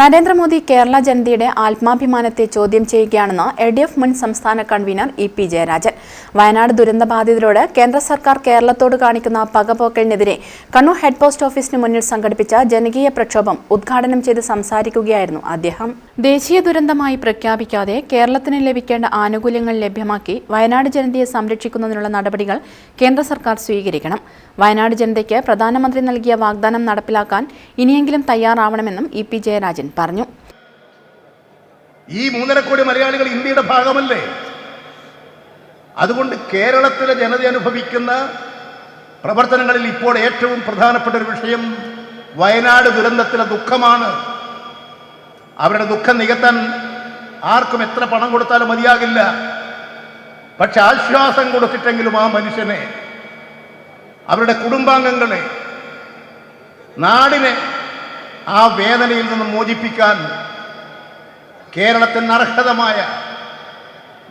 Narendra Modi Kerala ജനതയുടെ ആത്മാഭിമാനത്തെ ചോദ്യം ചെയ്യുകയാണെന്ന് എൽ ഡി എഫ് മുൻ സംസ്ഥാന convener E P Jayarajan. Wayanad ദുരന്തബാധിതരോട് കേന്ദ്ര സർക്കാർ കേരളത്തോട് കാണിക്കുന്ന പകപോക്കലിനെതിരെ കണ്ണൂർ ഹെഡ് പോസ്റ്റ് ഓഫീസിന് മുന്നിൽ സംഘടിപ്പിച്ച ജനകീയ പ്രക്ഷോഭം ഉദ്ഘാടനം ചെയ്ത് സംസാരിക്കുകയായിരുന്നു അദ്ദേഹം. ദേശീയ ദുരന്തമായി പ്രഖ്യാപിക്കാതെ കേരളത്തിന് ലഭിക്കേണ്ട ആനുകൂല്യങ്ങൾ ലഭ്യമാക്കി വയനാട് ജനതയെ സംരക്ഷിക്കുന്നതിനുള്ള നടപടികൾ കേന്ദ്ര സർക്കാർ സ്വീകരിക്കണം. വയനാട് ജനതയ്ക്ക് പ്രധാനമന്ത്രി നൽകിയ വാഗ്ദാനം നടപ്പിലാക്കാൻ ഇനിയെങ്കിലും തയ്യാറാവണമെന്നും ഇ പി ജയരാജൻ പറഞ്ഞു. ഈ മൂന്നര കോടി മലയാളികൾ ഇന്ത്യയുടെ ഭാഗമല്ലേ? അതുകൊണ്ട് കേരളത്തിലെ ജനത അനുഭവിക്കുന്ന പ്രവർത്തനങ്ങളിൽ ഇപ്പോൾ ഏറ്റവും പ്രധാനപ്പെട്ട ഒരു വിഷയം വയനാട് ദുരന്തത്തിലെ ദുഃഖമാണ്. അവരുടെ ദുഃഖം നികത്താൻ ആർക്കും എത്ര പണം കൊടുത്താലും മതിയാകില്ല. പക്ഷെ ആശ്വാസം കൊടുത്തിട്ടെങ്കിലും ആ മനുഷ്യനെ അവരുടെ കുടുംബാംഗങ്ങളെ നാടിനെ ആ വേദനയിൽ നിന്ന് മോചിപ്പിക്കാൻ കേരളത്തിന് അർഹതമായ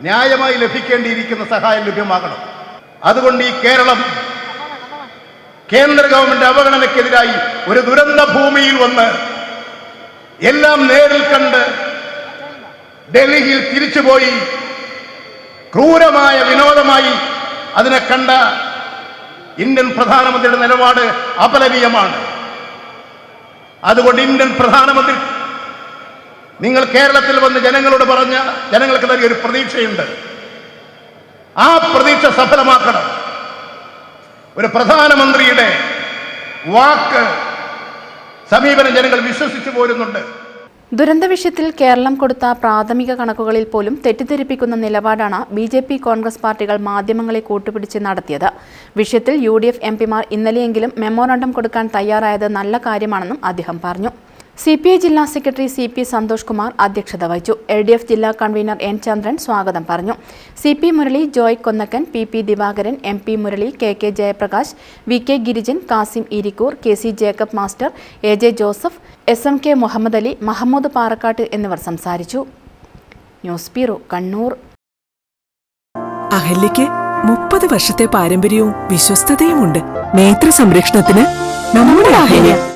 ന്യായമായി ലഭിക്കേണ്ടിയിരിക്കുന്ന സഹായം ലഭ്യമാകണം. അതുകൊണ്ട് ഈ കേരളം കേന്ദ്ര ഗവൺമെന്റ് അവഗണനയ്ക്കെതിരായി ഒരു ദുരന്ത ഭൂമിയിൽ വന്ന് എല്ലാം നേരിൽ കണ്ട് ഡൽഹിയിൽ തിരിച്ചുപോയി ക്രൂരമായ വിനോദമായി അതിനെ കണ്ട ഇന്ത്യൻ പ്രധാനമന്ത്രിയുടെ നിലപാട് അപലനീയമാണ് അതുകൊണ്ട് ഇന്ത്യൻ പ്രധാനമന്ത്രി നിങ്ങൾ കേരളത്തിൽ വന്ന് ജനങ്ങളോട് പറഞ്ഞ ജനങ്ങൾക്ക് നൽകിയ ഒരു പ്രതീക്ഷയുണ്ട്. ആ പ്രതീക്ഷ സഫലമാക്കണം. ഒരു പ്രധാനമന്ത്രിയുടെ വാക്ക് സമീപനം ജനങ്ങൾ വിശ്വസിച്ചു പോരുന്നുണ്ട്. ദുരന്ത വിഷയത്തിൽ കേരളം കൊടുത്ത പ്രാഥമിക കണക്കുകളിൽ പോലും തെറ്റിദ്ധരിപ്പിക്കുന്ന നിലപാടാണ് ബി ജെ പി കോൺഗ്രസ് പാർട്ടികൾ മാധ്യമങ്ങളെ കൂട്ടുപിടിച്ച് നടത്തിയത്. വിഷയത്തിൽ യു ഡി എഫ് എം പിമാർ ഇന്നലെയെങ്കിലും മെമ്മോറാണ്ടം കൊടുക്കാൻ തയ്യാറായത് നല്ല കാര്യമാണെന്നും അദ്ദേഹം പറഞ്ഞു. സി പി ഐ ജില്ലാ secretary C P Santhosh Kumar അധ്യക്ഷത വഹിച്ചു. എൽ ഡി എഫ് ജില്ലാ കൺവീനർ എൻ ചന്ദ്രൻ സ്വാഗതം പറഞ്ഞു. C P Murali Joy Konnakkan P P Divakaran M P Murali K K Jayaprakash V K Girijan Kasim Irikkur K C Jacob master A J Joseph S M K Muhammad Ali Mahmood Parakkat എന്നിവർ സംസാരിച്ചു. News bureau Kannur. അഹല്യയ്ക്ക് മുപ്പത് വർഷത്തെ പാരമ്പര്യവും വിശ്വസ്തതയുമുണ്ട്. നേത്ര സംരക്ഷണത്തിന് നമ്മുടെ അഹല്യ.